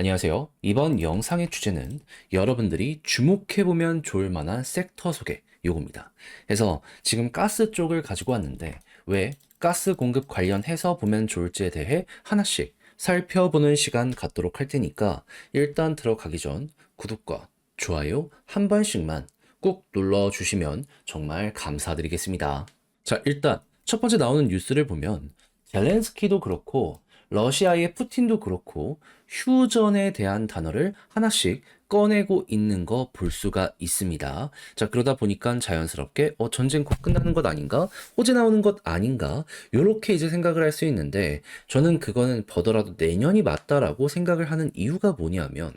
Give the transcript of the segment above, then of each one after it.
안녕하세요. 이번 영상의 주제는 여러분들이 주목해보면 좋을 만한 섹터 소개 요겁니다. 그래서 지금 가스 쪽을 가지고 왔는데 왜 가스 공급 관련해서 보면 좋을지에 대해 하나씩 살펴보는 시간 갖도록 할 테니까 일단 들어가기 전 구독과 좋아요 한 번씩만 꼭 눌러주시면 정말 감사드리겠습니다. 자, 일단 첫 번째 나오는 뉴스를 보면 젤렌스키도 그렇고 러시아의 푸틴도 그렇고 휴전에 대한 단어를 하나씩 꺼내고 있는 거 볼 수가 있습니다. 자, 그러다 보니까 자연스럽게 어, 전쟁 곧 끝나는 것 아닌가? 호재 나오는 것 아닌가? 요렇게 이제 생각을 할 수 있는데 저는 그거는 버더라도 내년이 맞다라고 생각을 하는 이유가 뭐냐면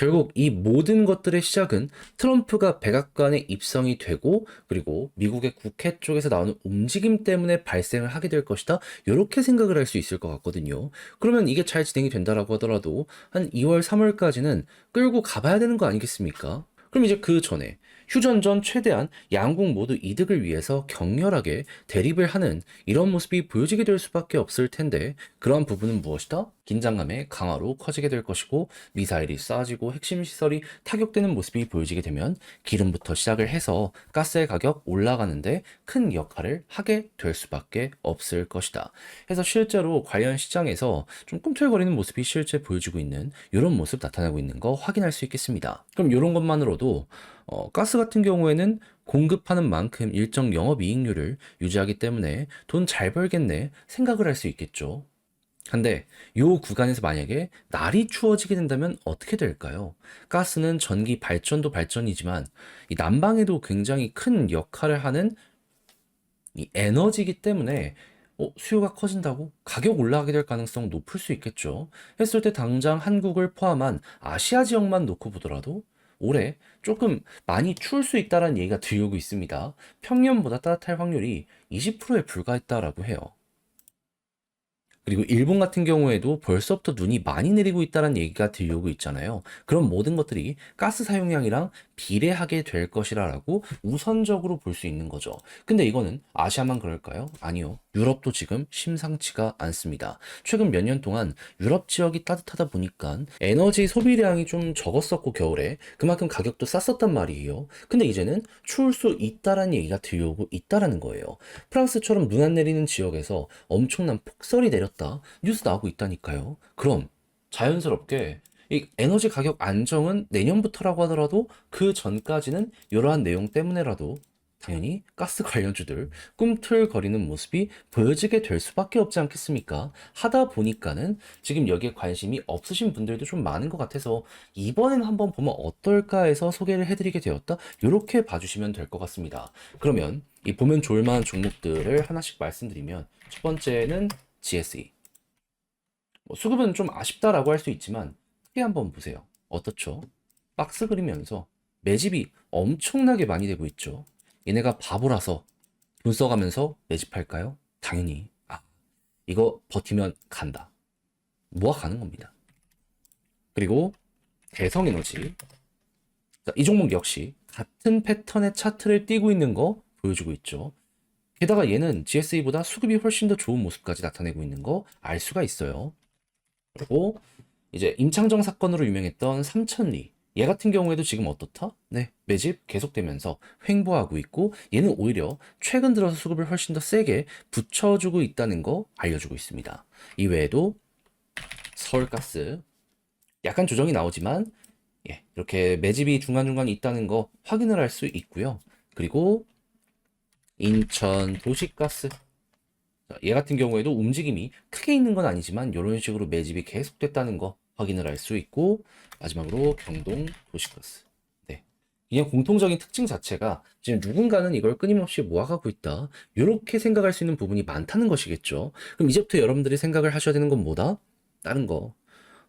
결국 이 모든 것들의 시작은 트럼프가 백악관에 입성이 되고 그리고 미국의 국회 쪽에서 나오는 움직임 때문에 발생을 하게 될 것이다. 이렇게 생각을 할 수 있을 것 같거든요. 그러면 이게 잘 진행이 된다라고 하더라도 한 2월, 3월까지는 끌고 가봐야 되는 거 아니겠습니까? 그럼 이제 그 전에 휴전 전 최대한 양국 모두 이득을 위해서 격렬하게 대립을 하는 이런 모습이 보여지게 될 수밖에 없을 텐데 그러한 부분은 무엇이다? 긴장감의 강화로 커지게 될 것이고 미사일이 쏴지고 핵심 시설이 타격되는 모습이 보여지게 되면 기름부터 시작을 해서 가스의 가격 올라가는데 큰 역할을 하게 될 수밖에 없을 것이다. 그래서 실제로 관련 시장에서 좀 꿈틀거리는 모습이 실제 보여지고 있는 이런 모습 나타나고 있는 거 확인할 수 있겠습니다. 그럼 이런 것만으로도 어, 가스 같은 경우에는 공급하는 만큼 일정 영업이익률을 유지하기 때문에 돈 잘 벌겠네 생각을 할 수 있겠죠. 근데 요 구간에서 만약에 날이 추워지게 된다면 어떻게 될까요? 가스는 전기 발전도 발전이지만 이 난방에도 굉장히 큰 역할을 하는 이 에너지이기 때문에 어, 수요가 커진다고 가격 올라가게 될 가능성 높을 수 있겠죠. 했을 때 당장 한국을 포함한 아시아 지역만 놓고 보더라도 올해 조금 많이 추울 수 있다는 얘기가 들려오고 있습니다. 평년보다 따뜻할 확률이 20%에 불과했다라고 해요. 그리고 일본 같은 경우에도 벌써부터 눈이 많이 내리고 있다는 얘기가 들려오고 있잖아요. 그런 모든 것들이 가스 사용량이랑 비례하게 될 것이라고 우선적으로 볼 수 있는 거죠. 근데 이거는 아시아만 그럴까요? 아니요. 유럽도 지금 심상치가 않습니다. 최근 몇 년 동안 유럽 지역이 따뜻하다 보니까 에너지 소비량이 좀 적었었고 겨울에 그만큼 가격도 쌌었단 말이에요. 근데 이제는 추울 수 있다라는 얘기가 들려오고 있다라는 거예요. 프랑스처럼 눈 안 내리는 지역에서 엄청난 폭설이 내렸다 뉴스 나오고 있다니까요. 그럼 자연스럽게 이 에너지 가격 안정은 내년부터라고 하더라도 그 전까지는 이러한 내용 때문에라도 당연히 가스 관련주들 꿈틀거리는 모습이 보여지게 될 수밖에 없지 않겠습니까? 하다 보니까는 지금 여기에 관심이 없으신 분들도 좀 많은 것 같아서 이번엔 한번 보면 어떨까 해서 소개를 해드리게 되었다. 이렇게 봐주시면 될 것 같습니다. 그러면 이 보면 좋을 만한 종목들을 하나씩 말씀드리면 첫 번째는 GSE. 뭐 수급은 좀 아쉽다라고 할 수 있지만 크게 한번 보세요. 어떻죠? 박스 그리면서 매집이 엄청나게 많이 되고 있죠. 얘네가 바보라서 돈 써가면서 매집할까요? 당연히. 아, 이거 버티면 간다. 모아 가는 겁니다. 그리고 대성 에너지. 자, 이 종목 역시 같은 패턴의 차트를 띄고 있는 거 보여주고 있죠. 게다가 얘는 GSE보다 수급이 훨씬 더 좋은 모습까지 나타내고 있는 거 알 수가 있어요. 그리고 이제 임창정 사건으로 유명했던 삼천리. 얘 같은 경우에도 지금 어떻다? 네, 매집 계속되면서 횡보하고 있고 얘는 오히려 최근 들어서 수급을 훨씬 더 세게 붙여주고 있다는 거 알려주고 있습니다. 이외에도 서울가스 약간 조정이 나오지만 예, 이렇게 매집이 중간중간 있다는 거 확인을 할 수 있고요. 그리고 인천 도시가스 얘 같은 경우에도 움직임이 크게 있는 건 아니지만 이런 식으로 매집이 계속됐다는 거 확인을 할 수 있고 마지막으로 경동 도시가스 네. 그냥 공통적인 특징 자체가 지금 누군가는 이걸 끊임없이 모아가고 있다 이렇게 생각할 수 있는 부분이 많다는 것이겠죠 그럼 이제부터 여러분들이 생각을 하셔야 되는 건 뭐다? 다른 거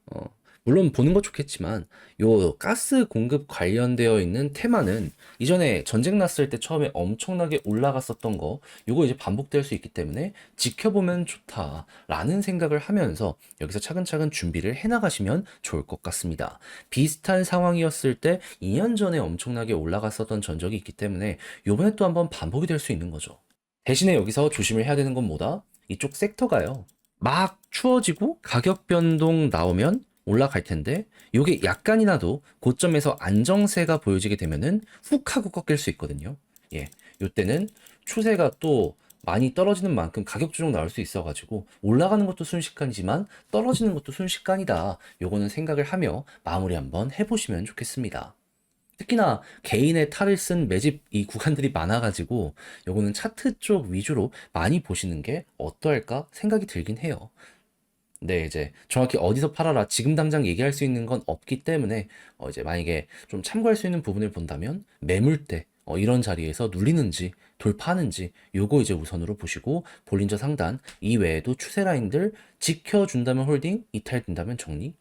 어, 물론 보는 거 좋겠지만 요 가스 공급 관련되어 있는 테마는 이전에 전쟁 났을 때 처음에 엄청나게 올라갔었던 거 요거 이제 반복될 수 있기 때문에 지켜보면 좋다라는 생각을 하면서 여기서 차근차근 준비를 해 나가시면 좋을 것 같습니다. 비슷한 상황이었을 때 2년 전에 엄청나게 올라갔었던 전적이 있기 때문에 요번에 또 한번 반복이 될 수 있는 거죠. 대신에 여기서 조심을 해야 되는 건 뭐다? 이쪽 섹터가요. 막 추워지고 가격 변동 나오면 올라갈 텐데 요게 약간이라도 고점에서 안정세가 보여지게 되면은 훅 하고 꺾일 수 있거든요. 예. 요때는 추세가 또 많이 떨어지는 만큼 가격 조정 나올 수 있어가지고 올라가는 것도 순식간이지만 떨어지는 것도 순식간이다. 요거는 생각을 하며 마무리 한번 해보시면 좋겠습니다. 특히나 개인의 탈을 쓴 매집 이 구간들이 많아가지고 요거는 차트 쪽 위주로 많이 보시는 게 어떨까 생각이 들긴 해요. 네, 이제 정확히 어디서 팔아라 지금 당장 얘기할 수 있는 건 없기 때문에 어 이제 만약에 좀 참고할 수 있는 부분을 본다면 매물대 어 이런 자리에서 눌리는지 돌파하는지 요거 이제 우선으로 보시고 볼린저 상단 이외에도 추세 라인들 지켜준다면 홀딩 이탈된다면 정리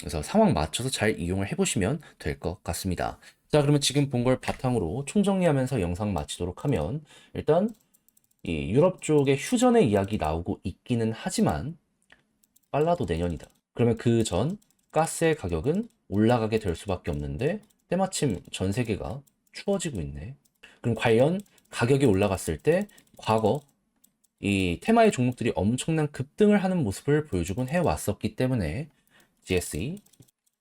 그래서 상황 맞춰서 잘 이용을 해보시면 될 것 같습니다. 자, 그러면 지금 본 걸 바탕으로 총정리하면서 영상 마치도록 하면 일단 이 유럽 쪽에 휴전의 이야기 나오고 있기는 하지만 빨라도 내년이다. 그러면 그 전 가스의 가격은 올라가게 될 수밖에 없는데 때마침 전 세계가 추워지고 있네. 그럼 과연 가격이 올라갔을 때 과거 이 테마의 종목들이 엄청난 급등을 하는 모습을 보여주곤 해왔었기 때문에 GSE,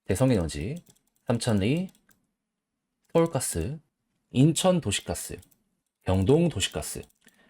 대성에너지, 삼천리, 서울가스, 인천도시가스, 경동도시가스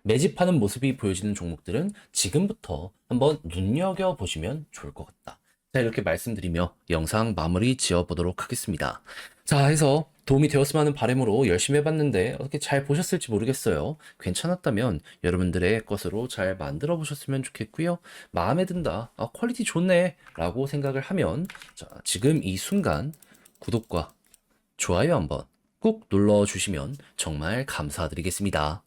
매집하는 모습이 보여지는 종목들은 지금부터 한번 눈여겨보시면 좋을 것 같다. 자, 이렇게 말씀드리며 영상 마무리 지어보도록 하겠습니다. 자, 해서 도움이 되었으면 하는 바람으로 열심히 해봤는데 어떻게 잘 보셨을지 모르겠어요. 괜찮았다면 여러분들의 것으로 잘 만들어 보셨으면 좋겠고요. 마음에 든다, 아, 퀄리티 좋네 라고 생각을 하면 자, 지금 이 순간 구독과 좋아요 한번 꼭 눌러주시면 정말 감사드리겠습니다.